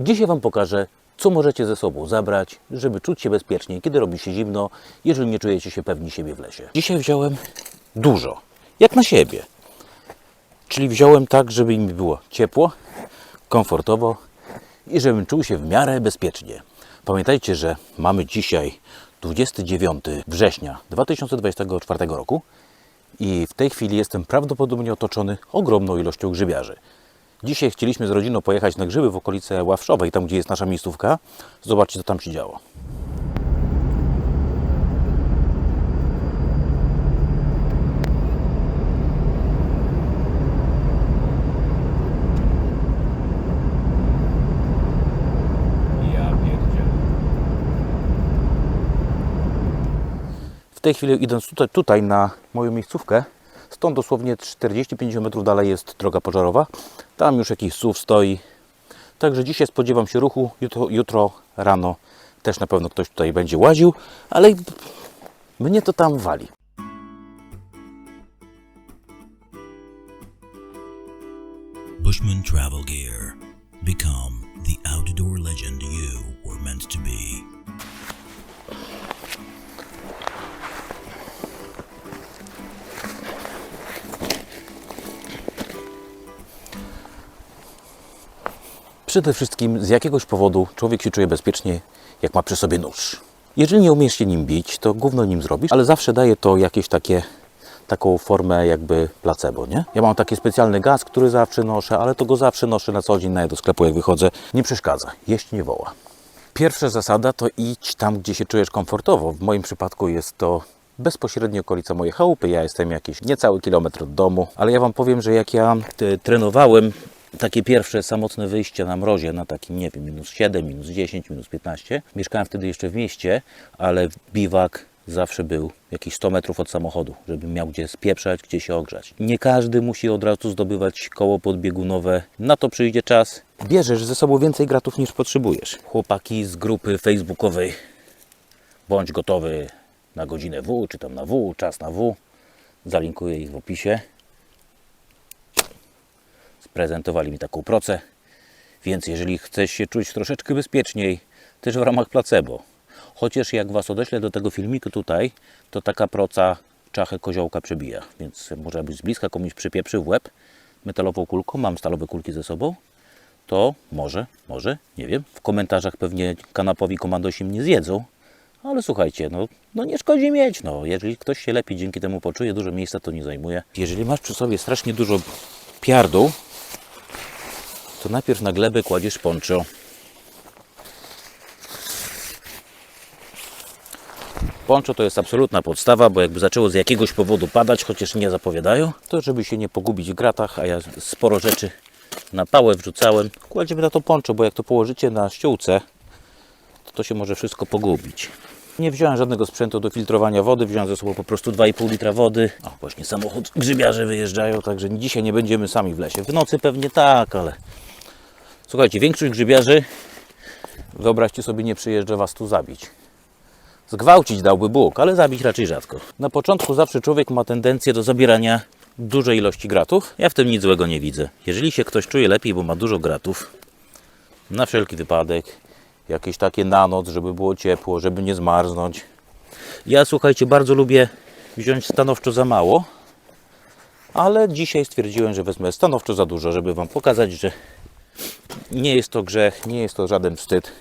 Dzisiaj Wam pokażę, co możecie ze sobą zabrać, żeby czuć się bezpiecznie, kiedy robi się zimno, jeżeli nie czujecie się pewni siebie w lesie. Dzisiaj wziąłem dużo, jak na siebie. Czyli wziąłem tak, żeby mi było ciepło, komfortowo i żebym czuł się w miarę bezpiecznie. Pamiętajcie, że mamy dzisiaj 29 września 2024 roku i w tej chwili jestem prawdopodobnie otoczony ogromną ilością grzybiarzy. Dzisiaj chcieliśmy z rodziną pojechać na grzyby w okolice Ławszowej, tam gdzie jest nasza miejscówka. Zobaczcie, co tam się działo. W tej chwili idąc tutaj, tutaj na moją miejscówkę, stąd dosłownie 40-50 metrów dalej jest droga pożarowa. Tam już jakiś SUV stoi. Także dzisiaj spodziewam się ruchu. Jutro, jutro rano też na pewno ktoś tutaj będzie łaził, ale mnie to tam wali. Bushman Travel Gear. Become the outdoor legend you were meant to Przede wszystkim z jakiegoś powodu człowiek się czuje bezpiecznie, jak ma przy sobie nóż. Jeżeli nie umiesz się nim bić, to gówno nim zrobisz, ale zawsze daje to jakieś takie, taką formę jakby placebo, nie? Ja mam taki specjalny gaz, który zawsze noszę, ale to go zawsze noszę na co dzień, nawet do sklepu jak wychodzę. Nie przeszkadza, jeść nie woła. Pierwsza zasada to idź tam, gdzie się czujesz komfortowo. W moim przypadku jest to bezpośrednio okolica mojej chałupy. Ja jestem jakiś niecały kilometr od domu, ale ja Wam powiem, że jak ja e, trenowałem takie pierwsze samotne wyjście na mrozie, na takim, nie wiem, minus 7, minus 10, minus 15. Mieszkałem wtedy jeszcze w mieście, ale biwak zawsze był jakieś 100 metrów od samochodu, żebym miał gdzie spieprzać, gdzie się ogrzać. Nie każdy musi od razu zdobywać koło podbiegunowe. Na to przyjdzie czas. Bierzesz ze sobą więcej gratów niż potrzebujesz. Chłopaki z grupy facebookowej bądź gotowy na godzinę W, czy tam na W, czas na W. Zalinkuję ich w opisie. Sprezentowali mi taką procę. Więc jeżeli chcesz się czuć troszeczkę bezpieczniej, też w ramach placebo. Chociaż jak Was odeślę do tego filmiku tutaj, to taka proca czachę koziołka przebija. Więc może być z bliska komuś przypieprzy w łeb metalową kulką, mam stalowe kulki ze sobą, to może, może, nie wiem. W komentarzach pewnie kanapowi komandosi mnie zjedzą, ale słuchajcie, no, no nie szkodzi mieć, no. Jeżeli ktoś się lepiej dzięki temu poczuje, dużo miejsca to nie zajmuje. Jeżeli masz przy sobie strasznie dużo piardół, to najpierw na glebę kładziesz poncho. Poncho to jest absolutna podstawa, bo jakby zaczęło z jakiegoś powodu padać, chociaż nie zapowiadają, to żeby się nie pogubić w gratach, a ja sporo rzeczy na pałę wrzucałem, kładziemy na to poncho, bo jak to położycie na ściółce, to, to się może wszystko pogubić. Nie wziąłem żadnego sprzętu do filtrowania wody, wziąłem ze sobą po prostu 2,5 litra wody. O, właśnie samochód, grzybiarze wyjeżdżają, także dzisiaj nie będziemy sami w lesie. W nocy pewnie tak, ale słuchajcie, większość grzybiarzy, wyobraźcie sobie, nie przyjeżdża Was tu zabić. Zgwałcić dałby Bóg, ale zabić raczej rzadko. Na początku zawsze człowiek ma tendencję do zabierania dużej ilości gratów. Ja w tym nic złego nie widzę. Jeżeli się ktoś czuje lepiej, bo ma dużo gratów, na wszelki wypadek, jakieś takie na noc, żeby było ciepło, żeby nie zmarznąć. Ja słuchajcie, bardzo lubię wziąć stanowczo za mało, ale dzisiaj stwierdziłem, że wezmę stanowczo za dużo, żeby Wam pokazać, że nie jest to grzech, nie jest to żaden wstyd.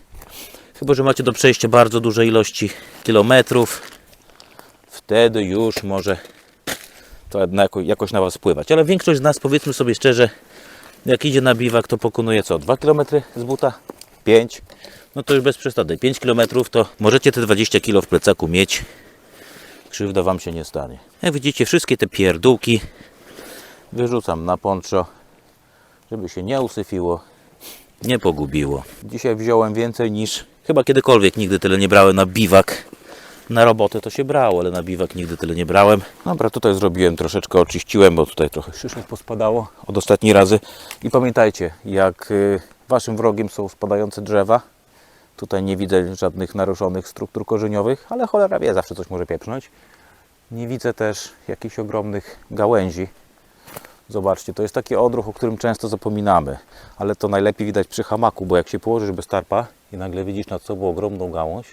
Chyba, że macie do przejścia bardzo duże ilości kilometrów, wtedy już może to jako- jakoś na Was wpływać. Ale większość z nas, powiedzmy sobie szczerze, jak idzie na biwak, to pokonuje co? 2 km z buta? 5? No to już bez przesady. 5 km to możecie te 20 kg w plecaku mieć. Krzywda Wam się nie stanie. Jak widzicie, wszystkie te pierdółki wyrzucam na poncho, żeby się nie usyfiło, nie pogubiło. Dzisiaj wziąłem więcej niż chyba kiedykolwiek. Nigdy tyle nie brałem na biwak. Na robotę to się brało, ale na biwak nigdy tyle nie brałem. Dobra, tutaj zrobiłem troszeczkę, oczyściłem, bo tutaj trochę szyszek pospadało od ostatniej razy. I pamiętajcie, jak y, waszym wrogiem są spadające drzewa, tutaj nie widzę żadnych naruszonych struktur korzeniowych, ale cholera wie, zawsze coś może pieprznąć. Nie widzę też jakichś ogromnych gałęzi, Zobaczcie, to jest taki odruch, o którym często zapominamy, ale to najlepiej widać przy hamaku, bo jak się położysz bez tarpa i nagle widzisz nad sobą ogromną gałąź,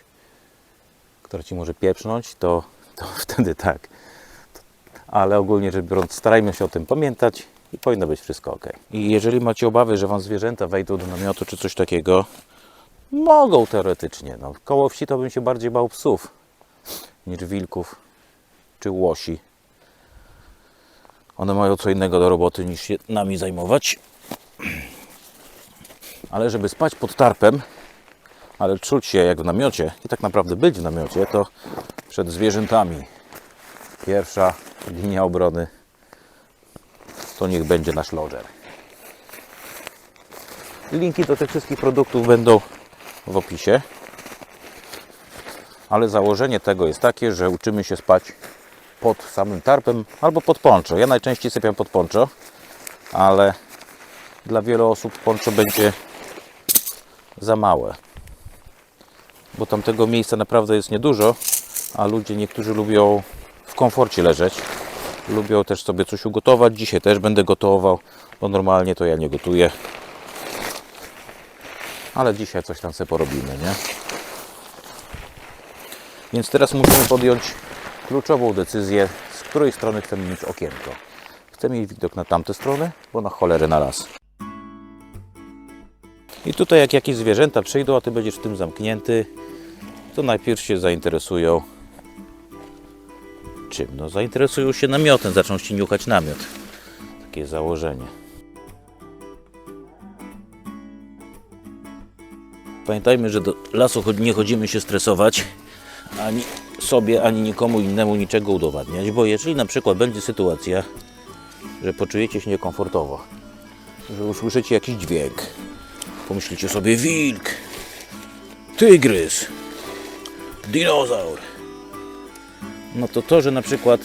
która Ci może pieprznąć, to, to wtedy tak. Ale ogólnie rzecz biorąc, starajmy się o tym pamiętać i powinno być wszystko ok. I jeżeli macie obawy, że Wam zwierzęta wejdą do namiotu czy coś takiego, mogą teoretycznie. No, koło wsi to bym się bardziej bał psów niż wilków czy łosi. One mają co innego do roboty niż się nami zajmować. Ale żeby spać pod tarpem, ale czuć się jak w namiocie i tak naprawdę być w namiocie, to przed zwierzętami. Pierwsza linia obrony to niech będzie nasz lodger. Linki do tych wszystkich produktów będą w opisie. Ale założenie tego jest takie, że uczymy się spać pod samym tarpem albo pod poncho. Ja najczęściej sypiam pod poncho, ale dla wielu osób poncho będzie za małe. Bo tam tego miejsca naprawdę jest niedużo, a ludzie niektórzy lubią w komforcie leżeć. Lubią też sobie coś ugotować. Dzisiaj też będę gotował, bo normalnie to ja nie gotuję. Ale dzisiaj coś tam sobie porobimy, nie? Więc teraz musimy podjąć kluczową decyzję, z której strony chcemy mieć okienko. Chcemy mieć widok na tamtę stronę, bo na cholerę na las. I tutaj jak jakieś zwierzęta przyjdą, a Ty będziesz w tym zamknięty, to najpierw się zainteresują czym? No zainteresują się namiotem, zaczną Ci niuchać namiot. Takie założenie. Pamiętajmy, że do lasu nie chodzimy się stresować, ani sobie, ani nikomu innemu niczego udowadniać, bo jeżeli na przykład będzie sytuacja, że poczujecie się niekomfortowo, że usłyszycie jakiś dźwięk, pomyślicie sobie wilk, tygrys, dinozaur, no to to, że na przykład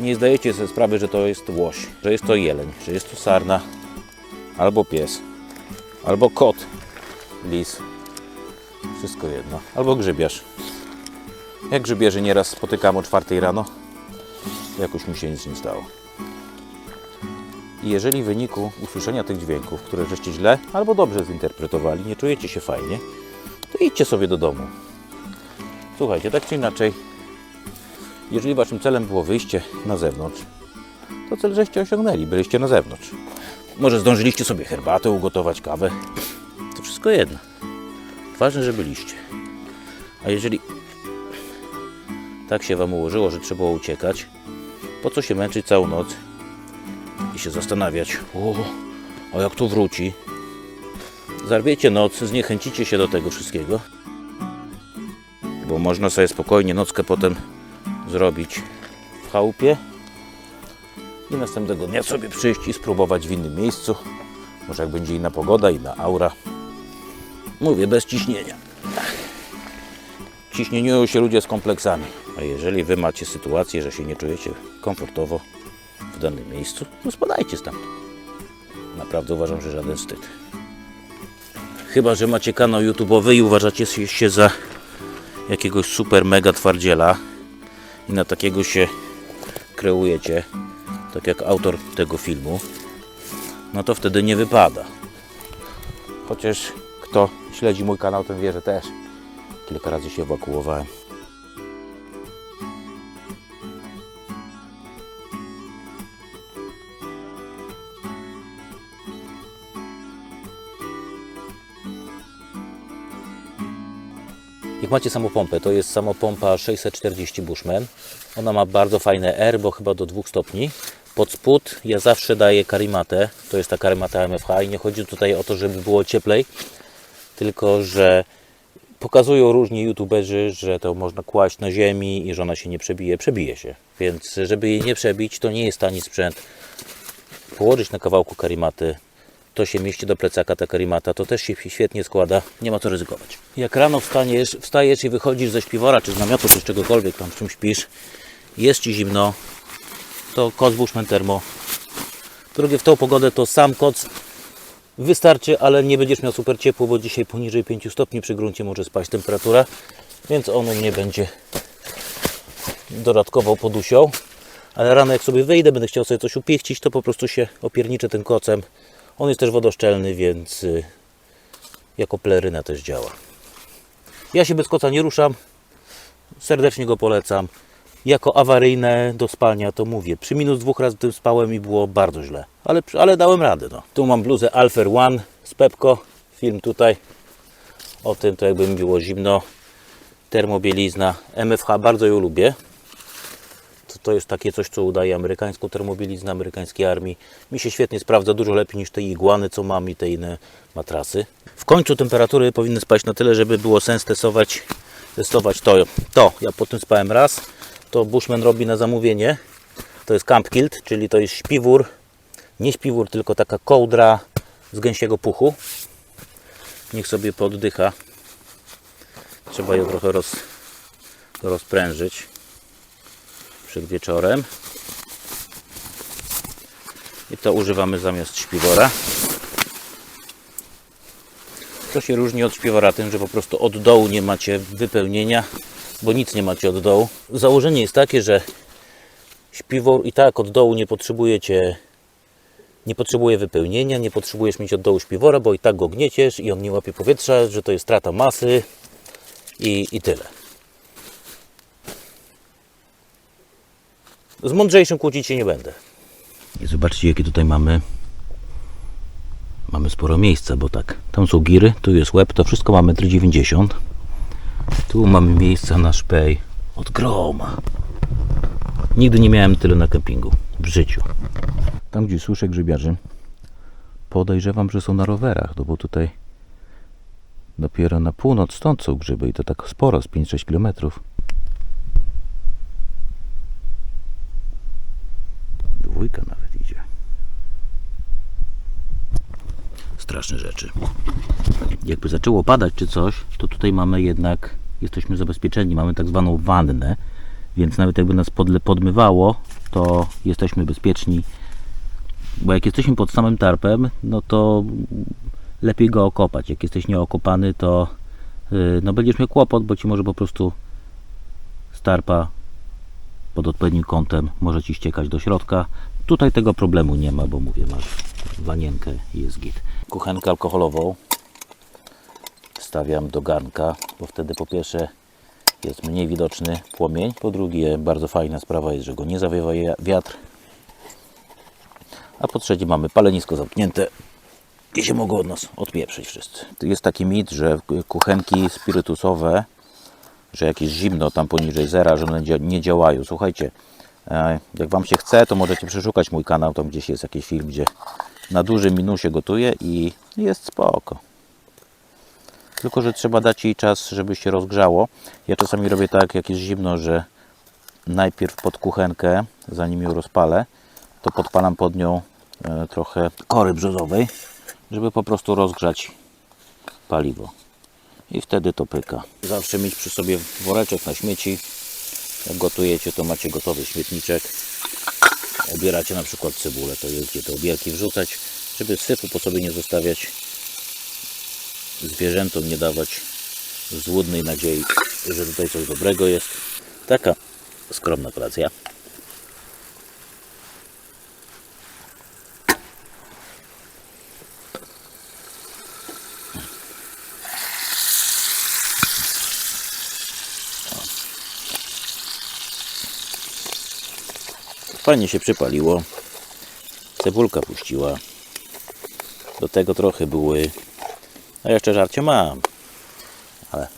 nie zdajecie sobie sprawy, że to jest łoś, że jest to jeleń, że jest to sarna, albo pies, albo kot, lis, wszystko jedno, albo grzybiarz. Jak grzybierzy nieraz spotykam o czwartej rano, jakoś mi się nic nie stało. I jeżeli w wyniku usłyszenia tych dźwięków, które żeście źle albo dobrze zinterpretowali, nie czujecie się fajnie, to idźcie sobie do domu. Słuchajcie, tak czy inaczej, jeżeli waszym celem było wyjście na zewnątrz, to cel żeście osiągnęli, byliście na zewnątrz. Może zdążyliście sobie herbatę ugotować, kawę. To wszystko jedno. Ważne, że byliście. A jeżeli tak się wam ułożyło, że trzeba uciekać, po co się męczyć całą noc i się zastanawiać, o, a jak tu wróci? Zarwiecie noc, zniechęcicie się do tego wszystkiego, bo można sobie spokojnie nockę potem zrobić w chałupie i następnego dnia sobie przyjść i spróbować w innym miejscu. Może jak będzie inna pogoda, inna aura. Mówię bez ciśnienia. Ciśnieniują się ludzie z kompleksami. A jeżeli wy macie sytuację, że się nie czujecie komfortowo w danym miejscu, to spadajcie stamtąd. Naprawdę uważam, że żaden wstyd. Chyba, że macie kanał YouTube'owy i uważacie się za jakiegoś super mega twardziela i na takiego się kreujecie, tak jak autor tego filmu, no to wtedy nie wypada. Chociaż kto śledzi mój kanał, ten wie, że też kilka razy się ewakuowałem. Macie samopompę, to jest samopompa 640 Bushman. Ona ma bardzo fajne R, bo chyba do 2 stopni. Pod spód ja zawsze daję karimatę. To jest ta karimata MFH i nie chodzi tutaj o to, żeby było cieplej, tylko że pokazują różni youtuberzy, że to można kłaść na ziemi i że ona się nie przebije. Przebije się. Więc żeby jej nie przebić, to nie jest tani sprzęt. Położyć na kawałku karimaty, to się mieści do plecaka ta karimata, to też się świetnie składa, nie ma co ryzykować. Jak rano wstaniesz, wstajesz i wychodzisz ze śpiwora, czy z namiotu, czy z czegokolwiek tam, w czym śpisz, jest Ci zimno, to koc Bushman Termo. Drugie, w tą pogodę to sam koc wystarczy, ale nie będziesz miał super ciepło, bo dzisiaj poniżej 5 stopni przy gruncie może spaść temperatura, więc ono nie będzie dodatkowo podusią. ale rano jak sobie wyjdę, będę chciał sobie coś upieścić, to po prostu się opierniczę tym kocem. On jest też wodoszczelny, więc y, jako pleryna też działa. Ja się bez koca nie ruszam, serdecznie go polecam. Jako awaryjne do spania to mówię. Przy minus dwóch razy tym spałem i było bardzo źle, ale, ale dałem radę. No. Tu mam bluzę Alfer One z Pepko, film tutaj o tym, to jakby mi było zimno. Termobielizna MFH, bardzo ją lubię. To, jest takie coś, co udaje amerykańską termobieliznę amerykańskiej armii. Mi się świetnie sprawdza, dużo lepiej niż te igłany, co mam i te inne matrasy. W końcu temperatury powinny spać na tyle, żeby było sens testować, testować to. To, ja po tym spałem raz. To Bushman robi na zamówienie. To jest Camp Kilt, czyli to jest śpiwór. Nie śpiwór, tylko taka kołdra z gęsiego puchu. Niech sobie poddycha. Trzeba ją trochę roz, rozprężyć przed wieczorem. I to używamy zamiast śpiwora. To się różni od śpiwora tym, że po prostu od dołu nie macie wypełnienia, bo nic nie macie od dołu. Założenie jest takie, że śpiwór i tak od dołu nie potrzebujecie nie potrzebuje wypełnienia, nie potrzebujesz mieć od dołu śpiwora, bo i tak go gnieciesz i on nie łapie powietrza, że to jest strata masy i, i tyle. Z mądrzejszym kłócić się nie będę. I zobaczcie, jakie tutaj mamy. Mamy sporo miejsca, bo tak. Tam są giry, tu jest łeb, to wszystko ma 1,90 m. Tu mamy miejsca na szpej od groma. Nigdy nie miałem tyle na kempingu w życiu. Tam, gdzie słyszę grzybiarzy, podejrzewam, że są na rowerach, no bo tutaj dopiero na północ stąd są grzyby i to tak sporo, z 5-6 kilometrów. Dwójka nawet idzie. Straszne rzeczy. Jakby zaczęło padać czy coś, to tutaj mamy jednak, jesteśmy zabezpieczeni, mamy tak zwaną wannę, więc nawet jakby nas podle, podmywało, to jesteśmy bezpieczni. Bo jak jesteśmy pod samym tarpem, no to lepiej go okopać. Jak jesteś nieokopany, to yy, no będziesz miał kłopot, bo ci może po prostu z tarpa pod odpowiednim kątem może ci ściekać do środka. Tutaj tego problemu nie ma, bo mówię, masz wanienkę i jest git. Kuchenkę alkoholową stawiam do garnka, bo wtedy po pierwsze jest mniej widoczny płomień, po drugie bardzo fajna sprawa jest, że go nie zawiewa wiatr, a po trzecie mamy palenisko zamknięte i się mogą od nas odpieprzyć wszyscy. Jest taki mit, że kuchenki spirytusowe że jak jest zimno tam poniżej zera, że one nie działają. Słuchajcie, e, jak Wam się chce, to możecie przeszukać mój kanał, tam gdzieś jest jakiś film, gdzie na dużym minusie gotuję i jest spoko. Tylko, że trzeba dać jej czas, żeby się rozgrzało. Ja czasami robię tak, jak jest zimno, że najpierw pod kuchenkę, zanim ją rozpalę, to podpalam pod nią e, trochę kory brzozowej, żeby po prostu rozgrzać paliwo i wtedy to pyka. Zawsze mieć przy sobie woreczek na śmieci. Jak gotujecie, to macie gotowy śmietniczek. Obieracie na przykład cebulę, to jest gdzie te obierki wrzucać, żeby syfu po sobie nie zostawiać. Zwierzętom nie dawać złudnej nadziei, że tutaj coś dobrego jest. Taka skromna kolacja. Fajnie się przypaliło. Cebulka puściła. Do tego trochę były. A jeszcze żarcie mam. Ale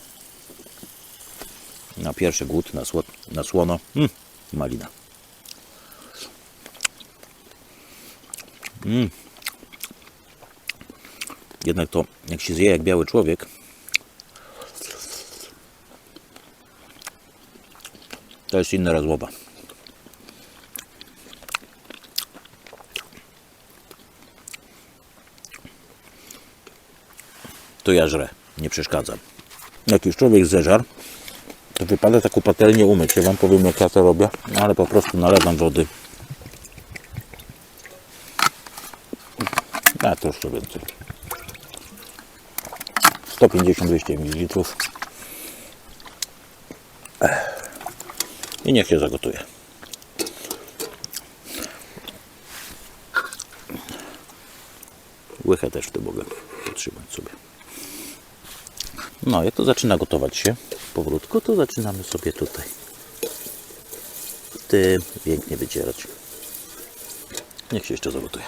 na pierwszy głód, na, na słono. Mm, malina. Mm. Jednak to, jak się zje jak biały człowiek, to jest inna rozłoba. to ja żrę, nie przeszkadzam. Jak już człowiek zeżar, to wypada taką patelnię umyć. Ja Wam powiem jak ja to robię, ale po prostu nalewam wody. A troszkę więcej. 150-200 ml. I niech się zagotuje. Łychę też w tym mogę potrzymać sobie. No, jak to zaczyna gotować się powolutku, to zaczynamy sobie tutaj tym pięknie wycierać. Niech się jeszcze zagotuje.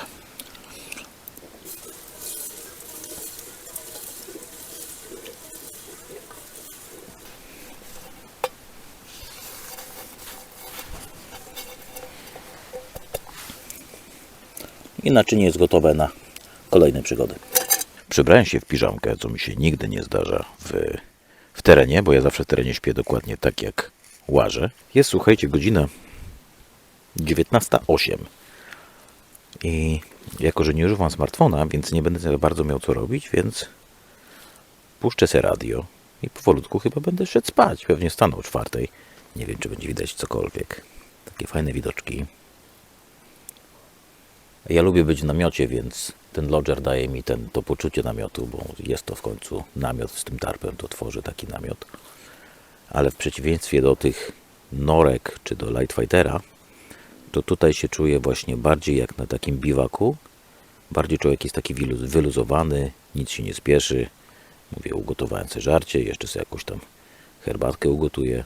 I naczynie jest gotowe na kolejne przygody. Przybrałem się w piżamkę, co mi się nigdy nie zdarza w, w terenie, bo ja zawsze w terenie śpię dokładnie tak jak łażę. Jest, słuchajcie, godzina 19.08 i jako, że nie używam smartfona, więc nie będę za bardzo miał co robić, więc puszczę sobie radio i powolutku chyba będę szedł spać. Pewnie stanął o czwartej. Nie wiem, czy będzie widać cokolwiek. Takie fajne widoczki. Ja lubię być w namiocie, więc ten lodger daje mi ten, to poczucie namiotu, bo jest to w końcu namiot z tym tarpem, to tworzy taki namiot. Ale w przeciwieństwie do tych norek czy do Lightfightera, to tutaj się czuję właśnie bardziej jak na takim biwaku. Bardziej człowiek jest taki wyluz- wyluzowany, nic się nie spieszy. Mówię, ugotowałem sobie żarcie, jeszcze sobie jakąś tam herbatkę ugotuję.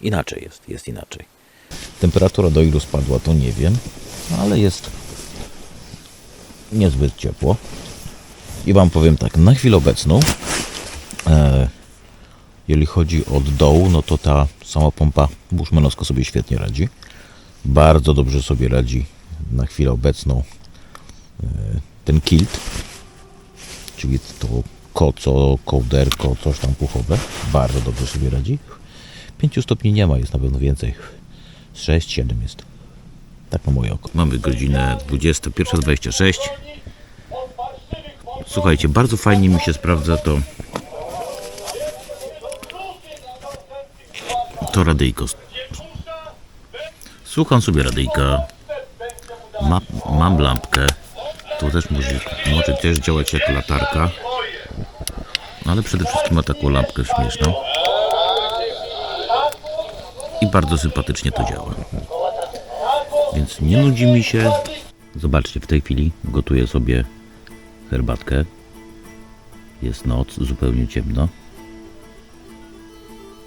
Inaczej jest, jest inaczej. Temperatura do ilu spadła, to nie wiem, ale jest niezbyt ciepło. I Wam powiem tak, na chwilę obecną, e, jeżeli chodzi od dołu, no to ta sama pompa Bushmanowska sobie świetnie radzi. Bardzo dobrze sobie radzi na chwilę obecną e, ten kilt, czyli to koco, kołderko, coś tam puchowe. Bardzo dobrze sobie radzi. 5 stopni nie ma, jest na pewno więcej. 6-7 jest. Tak moje oko. Mamy godzinę 21.26. Słuchajcie, bardzo fajnie mi się sprawdza to to radyjko. Słucham sobie radyjka. Ma, mam lampkę. Tu też może, może też działać jak latarka. Ale przede wszystkim ma taką lampkę śmieszną. I bardzo sympatycznie to działa. Więc nie nudzi mi się. Zobaczcie, w tej chwili gotuję sobie herbatkę. Jest noc, zupełnie ciemno.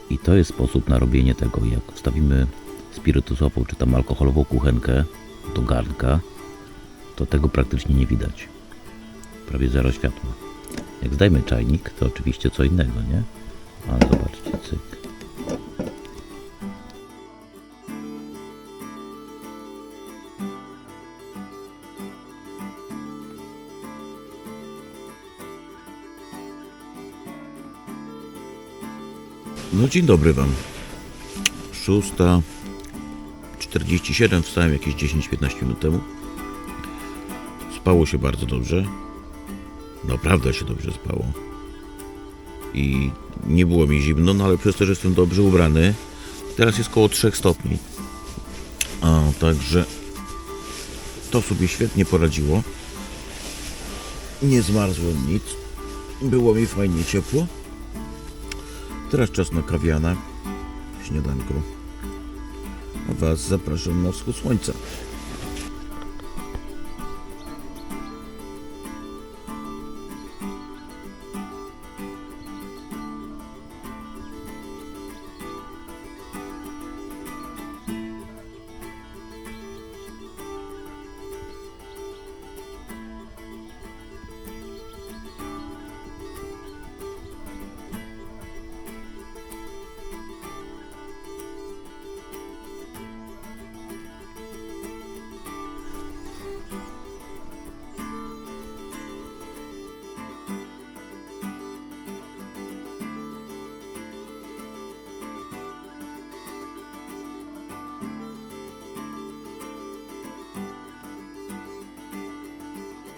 I to jest sposób na robienie tego. Jak wstawimy spirytusową czy tam alkoholową kuchenkę do garnka, to tego praktycznie nie widać. Prawie zero światła. Jak zdajmy czajnik, to oczywiście co innego, nie? Ale zobaczcie, cyk. No dzień dobry Wam. 6.47 wstałem jakieś 10-15 minut temu. Spało się bardzo dobrze. Naprawdę się dobrze spało. I nie było mi zimno, no ale przez to, że jestem dobrze ubrany, teraz jest koło 3 stopni. A, także to sobie świetnie poradziło. Nie zmarzłem nic. Było mi fajnie ciepło. Teraz czas na kawiana, śniadanko. A Was zapraszam na wschód słońca.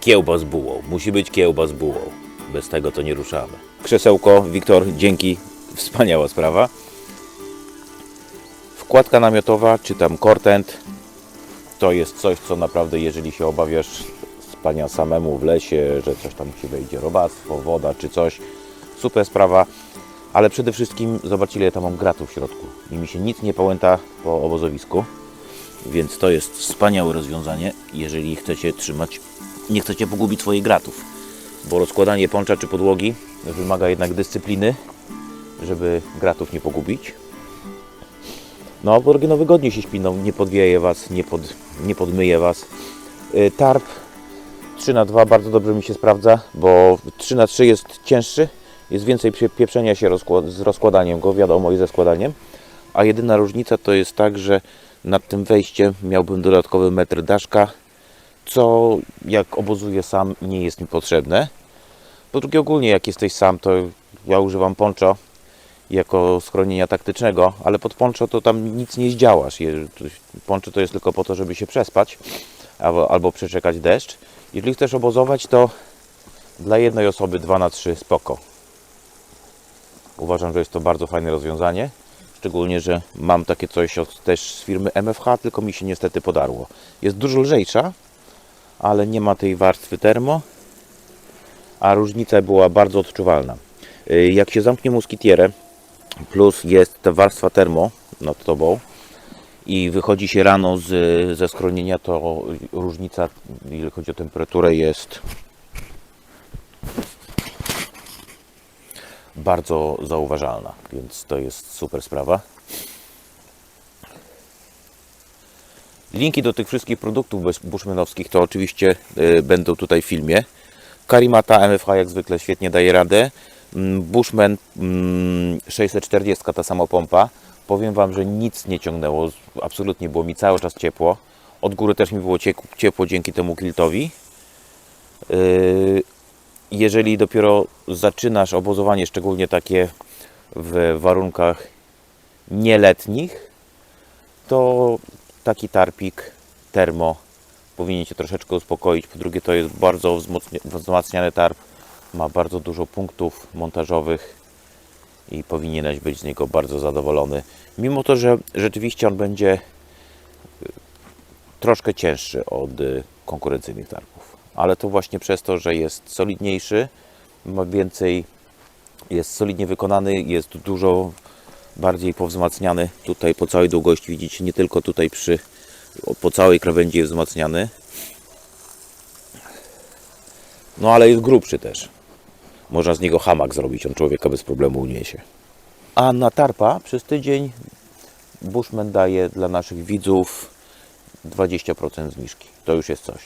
Kiełba z bułą. Musi być kiełba z bułą. Bez tego to nie ruszamy. Krzesełko, Wiktor, dzięki. Wspaniała sprawa. Wkładka namiotowa, czy tam kortent, to jest coś, co naprawdę, jeżeli się obawiasz spania samemu w lesie, że coś tam ci wejdzie, robactwo, woda czy coś, super sprawa. Ale przede wszystkim zobacz ile ja tam mam gratów w środku. I mi się nic nie pałęta po obozowisku. Więc to jest wspaniałe rozwiązanie, jeżeli chcecie trzymać nie chcecie pogubić swoich gratów. Bo rozkładanie poncza czy podłogi wymaga jednak dyscypliny, żeby gratów nie pogubić. No, bo no wygodnie się śpi, no, nie podwieje Was, nie, pod, nie podmyje Was. Y, Tarp 3 na 2 bardzo dobrze mi się sprawdza, bo 3 na 3 jest cięższy, jest więcej pie- pieprzenia się z rozkładaniem go, wiadomo, i ze składaniem. A jedyna różnica to jest tak, że nad tym wejściem miałbym dodatkowy metr daszka, co jak obozuję sam nie jest mi potrzebne. Po drugie ogólnie jak jesteś sam, to ja używam poncho jako schronienia taktycznego, ale pod poncho to tam nic nie zdziałasz. Poncho to jest tylko po to, żeby się przespać albo, albo przeczekać deszcz. Jeżeli chcesz obozować, to dla jednej osoby 2 na 3 spoko. Uważam, że jest to bardzo fajne rozwiązanie. Szczególnie, że mam takie coś od, też z firmy MFH, tylko mi się niestety podarło. Jest dużo lżejsza, ale nie ma tej warstwy termo, a różnica była bardzo odczuwalna. Y, Jak się zamknie muskitierę, plus jest ta warstwa termo nad tobą i wychodzi się rano z, ze schronienia, to różnica, jeżeli chodzi o temperaturę, jest bardzo zauważalna, więc to jest super sprawa. Linki do tych wszystkich produktów bushmanowskich to oczywiście y, będą tutaj w filmie. Karimata MFH jak zwykle świetnie daje radę. Mm, Bushman mm, 640 ta sama pompa. Powiem Wam, że nic nie ciągnęło. Absolutnie było mi cały czas ciepło. Od góry też mi było ciepło dzięki temu kiltowi. Yy, jeżeli dopiero zaczynasz obozowanie, szczególnie takie w warunkach nieletnich, to taki tarpik termo powinien Cię troszeczkę uspokoić. Po drugie, to jest bardzo wzmacniany tarp, ma bardzo dużo punktów montażowych i powinieneś być z niego bardzo zadowolony. Mimo to, że rzeczywiście on będzie y, troszkę cięższy od y, konkurencyjnych tarpów, ale to właśnie przez to, że jest solidniejszy, ma więcej, jest solidnie wykonany, jest dużo bardziej powzmacniany tutaj po całej długości. Widzicie, nie tylko tutaj przy, po całej krawędzi jest wzmacniany. No ale jest grubszy też. Można z niego hamak zrobić, on człowieka bez problemu uniesie. A na tarpa przez tydzień Bushman daje dla naszych widzów 20% zniżki. To już jest coś.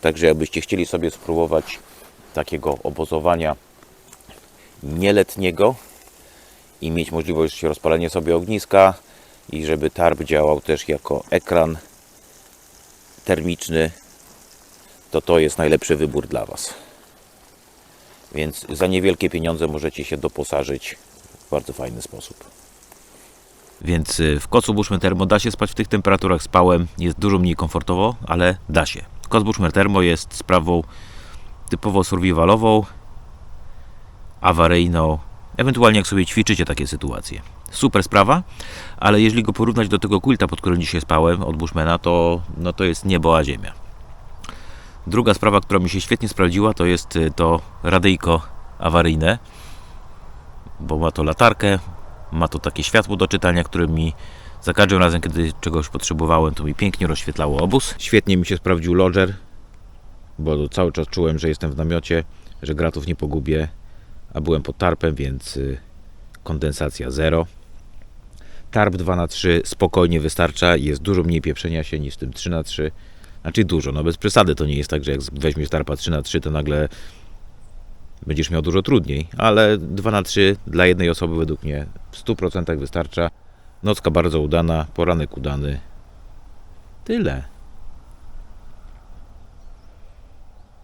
Także jakbyście chcieli sobie spróbować takiego obozowania nieletniego i mieć możliwość rozpalenia sobie ogniska i żeby tarp działał też jako ekran termiczny, to to jest najlepszy wybór dla Was. Więc za niewielkie pieniądze możecie się doposażyć w bardzo fajny sposób. Więc y, w kocu Thermo da się spać w tych temperaturach. Spałem, jest dużo mniej komfortowo, ale da się. Koc Thermo jest sprawą typowo survivalową, awaryjną, ewentualnie jak sobie ćwiczycie takie sytuacje. Super sprawa, ale jeżeli go porównać do tego quilta, pod którym dzisiaj spałem od Bushmana, to, no to jest niebo a ziemia. Druga sprawa, która mi się świetnie sprawdziła, to jest y, to radyjko awaryjne, bo ma to latarkę, ma to takie światło do czytania, które mi za każdym razem, kiedy czegoś potrzebowałem, to mi pięknie rozświetlało obóz. Świetnie mi się sprawdził lodger, bo cały czas czułem, że jestem w namiocie, że gratów nie pogubię, a byłem pod tarpem, więc y, kondensacja 0. Tarp 2 na 3 spokojnie wystarcza, jest dużo mniej pieprzenia się niż w tym 3 na 3 Znaczy dużo, no bez przesady to nie jest tak, że jak weźmiesz tarpa 3 na 3 to nagle będziesz miał dużo trudniej, ale 2 na 3 dla jednej osoby według mnie w 100% wystarcza. Nocka bardzo udana, poranek udany. Tyle.